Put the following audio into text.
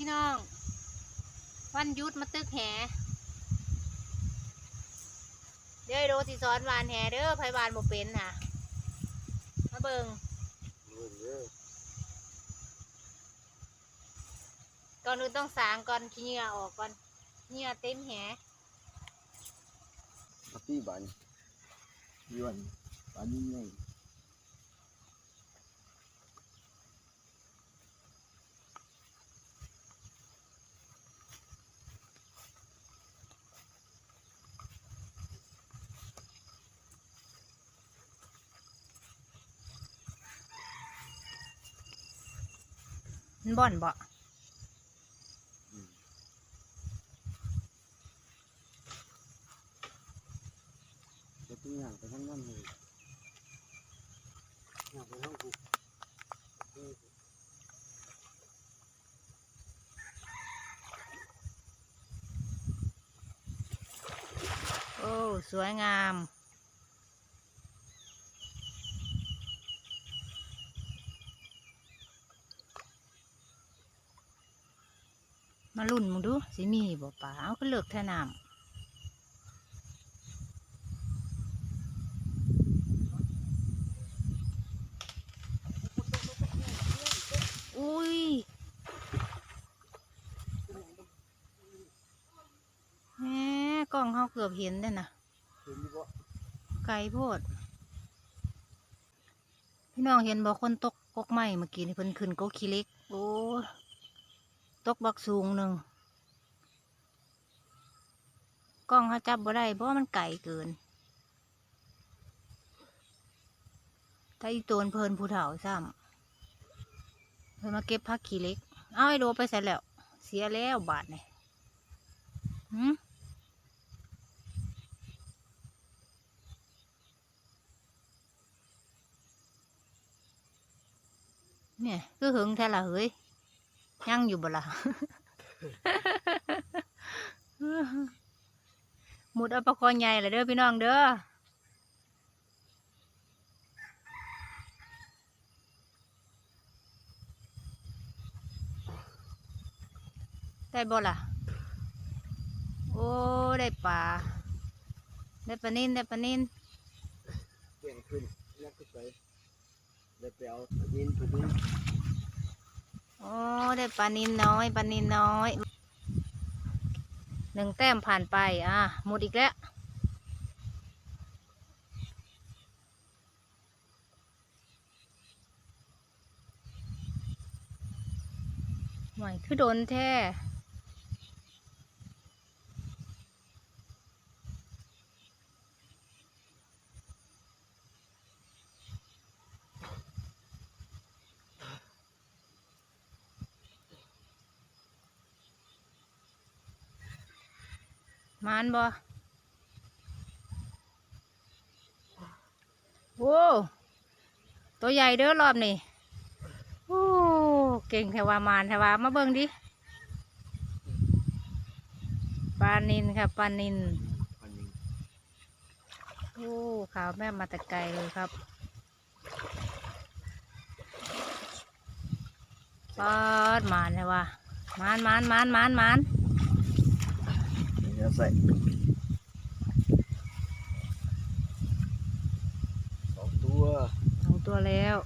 พี่น้อง วันหยุดมาตึกแหเดี๋ยวไอ้โดสิสอนวานแหเด้อไผวานบ่เป็นค่ะมาเบิงก่อนอื่นต้องสางก่อนขี้เหงื่อออกก่อนเหงื่อเต็มแหปาร์ตี้บานยวนบานยิ่ง มันบ่อนบ่จะตีอย่างไปทั้งนั้นเลยอย่างไปทั้งกูโอ้ สวยงาม มาลุ่นมึงดูสิมีบ่ป่าเอาก็เลือกแท่น้ำอุ้ยแหมกล้องเขาเกือบเห็นได้นะไก่โพด พี่น้องเห็นบอกคนตกกกไม้เมื่อกี้นี่เพิ่นขึ้นกกขี้เล็ก ตกบักสูงหนึ่งกล้องเขาจับบ่ได้เพราะมันไก่เกิน ถ้าอีโตนเพลินผู้เฒ่าซ้ำเพิ่นมาเก็บผักขี้เล็ก เอาไอ้โดไปใส่แล้ว เสียแล้วบาทนี่หืมเนี่ย คือหึงแท้ละเฮ้ย ยังอยู่บ่ล่ะหมุดเอาปลากรใหญ่เลยเด้อพี่น้องเด้อได้บ่ล่ะ โอ้ ได้ปลา ได้ปลานินได้ปลานินเก่งขึ้นนักขึ้นไปได้ไปเอาดินปดินโอ้ ได้ปลานินน้อยปลานินน้อยหนึ่งแต้มผ่านไปอะหมดอีกแล้วหวยคือโดนแท้ มานบ่โว้ตัวใหญ่เด้อรอบนี้โอ้เก่งแถวามานแถวามาเบิ่งดิปลานินค่ะปลานินโอ้ขาวแม่มาแต่ไกลเลยครับปอดมานเลยว่ะหมานมานมานมานมาน นี่จะใส่สองตัวสองตัวแล้ว